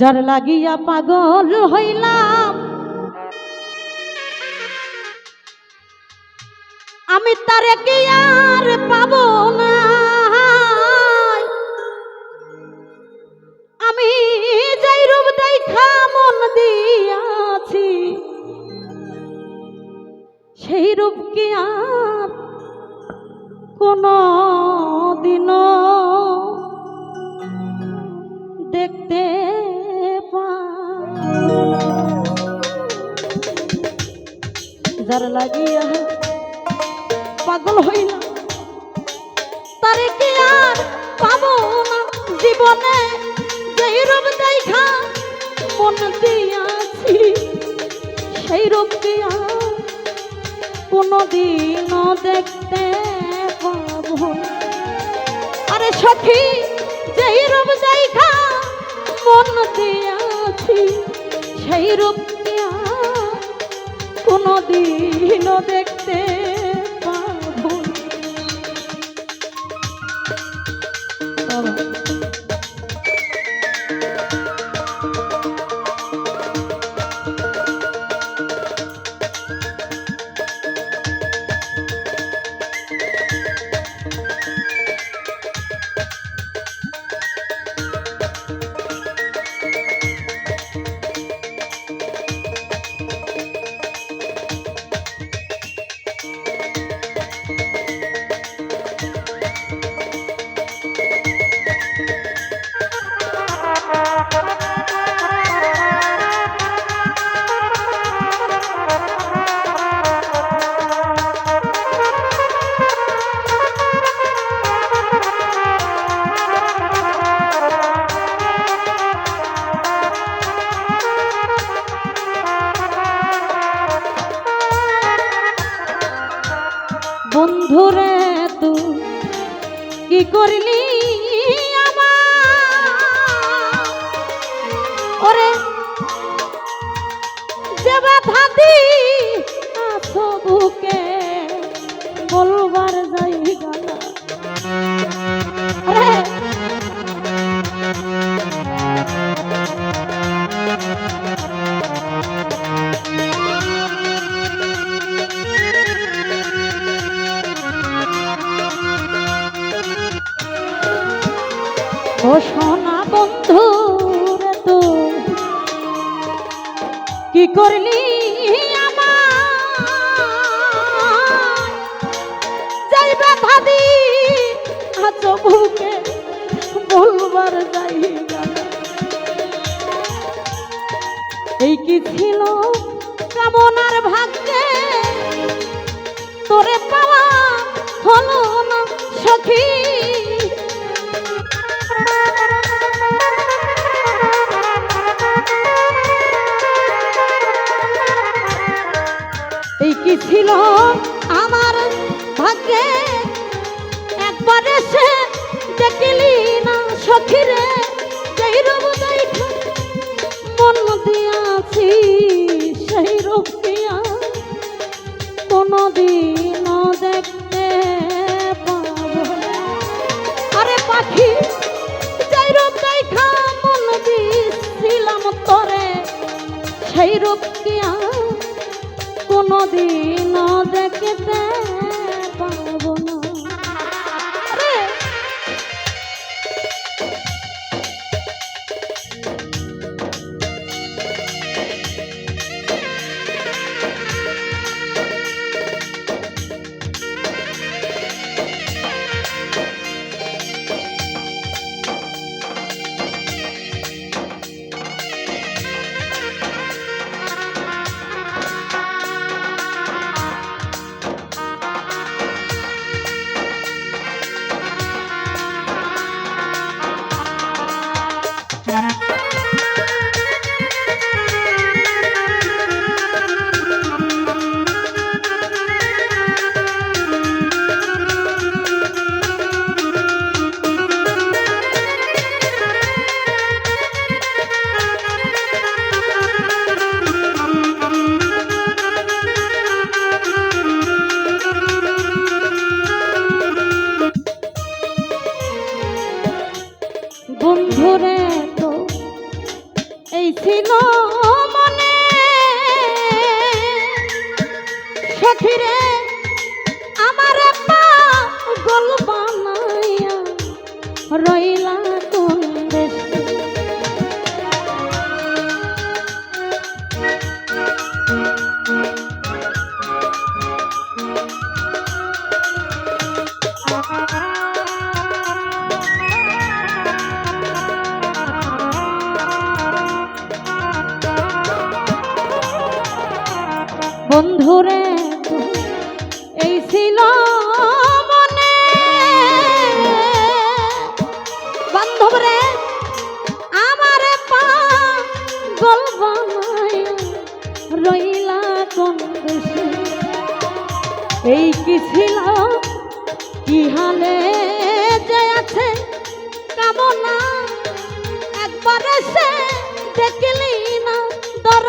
যার লাগিয়া পাগল হইলাম। আমি তারে কি আর পাবো না? যার লাগিয়া পাগল হইল তারে কি আর পাবো না জীবনে যেই রূপ দেখা মন দিয়াছি সেই রূপ কি আর কোনোদিনও দেখতে পাবো না। আরে সখী যেই রূপ দেখা মন দিয়াছি সেই রূপ কোনোদিনও দেখতে বন্ধুরে তু কি করলি আমার? ওরে যে ব্যথা বলবার সোনা বন্ধু তো কি করলি বলবার যাই। এই কি ছিল কামনার ভাগ্যে? তোরে পাওয়া হলো না সখী। কি ছিল আমার ভাগ্যে একবার এসে দেখিলি না সখিরে সেই রূপ দেখা মন দিয়াছি সেই রূপ দিয়া কোনদিন দেখতে পাবো। আরে পাখি, যাই রূপ দেখা মন দিছিলাম তোরে, সেই রূপ দিয়া কোনদিন দেখতে দেখলি না দর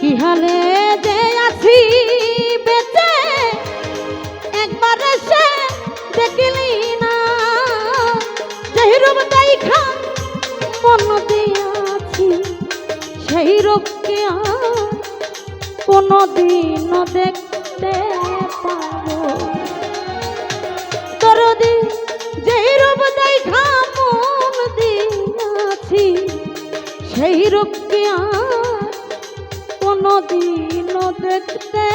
কি হালে যে আছি বেঁচে, একবার সে দেখলি না। যেই রূপ দেখা মন দিয়াছি সেই রূপকে আর? কোনদিন দেখতে পাবো দরদি যেই রূপ দেখা মন দিয়াছি সেই রূপকে আর কোনদিন দেখতে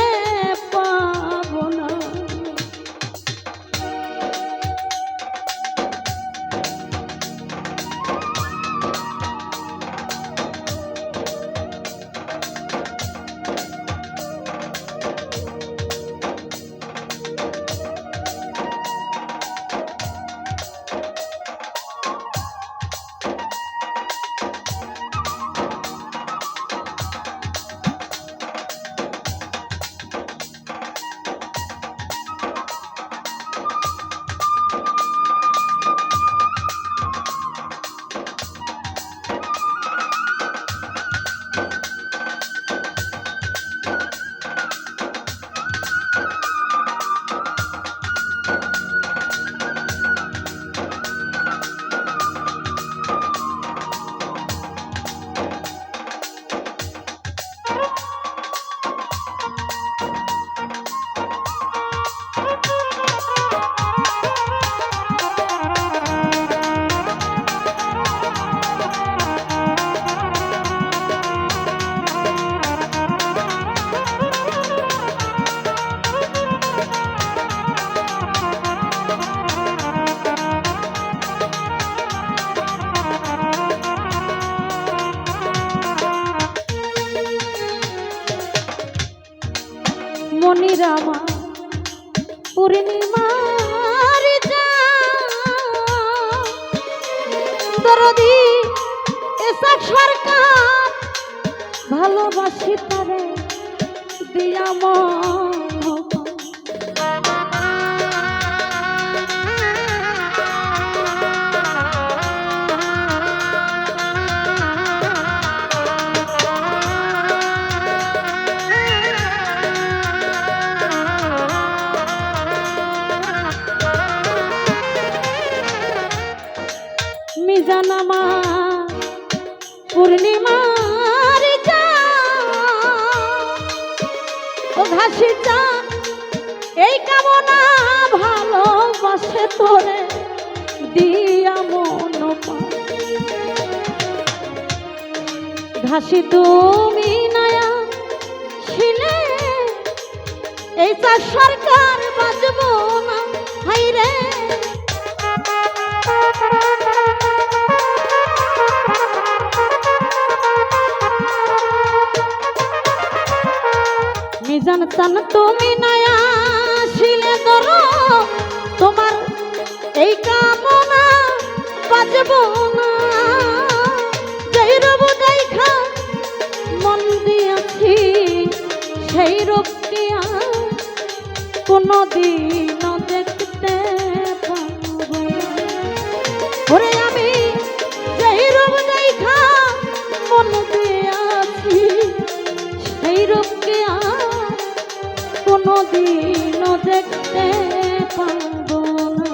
মনিরামা পূর্ণিমার দরদি এসা সরকার ভালোবাসি তারে দিয়া মন। মিজানামা পূর্ণিমার ও ঘাসি যা এই কামনা ভালোবাসে তোরে, দিয়া মন ঘাসি তুমি নয়া ছিলে এই চার সরকার বাজবো না হাই রে চান তুমি নয়া আসিলে ধর। তোমার এই কামনা বাজব সেই রূপকে কোনদিন কোনদিন দেখতে পাব না।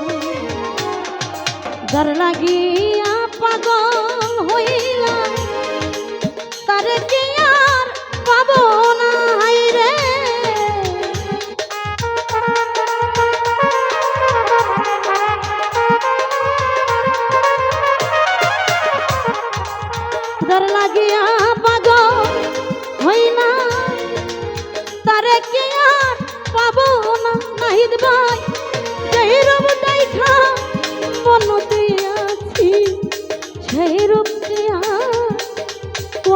যার লাগিয়ে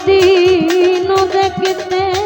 দিন দেখতে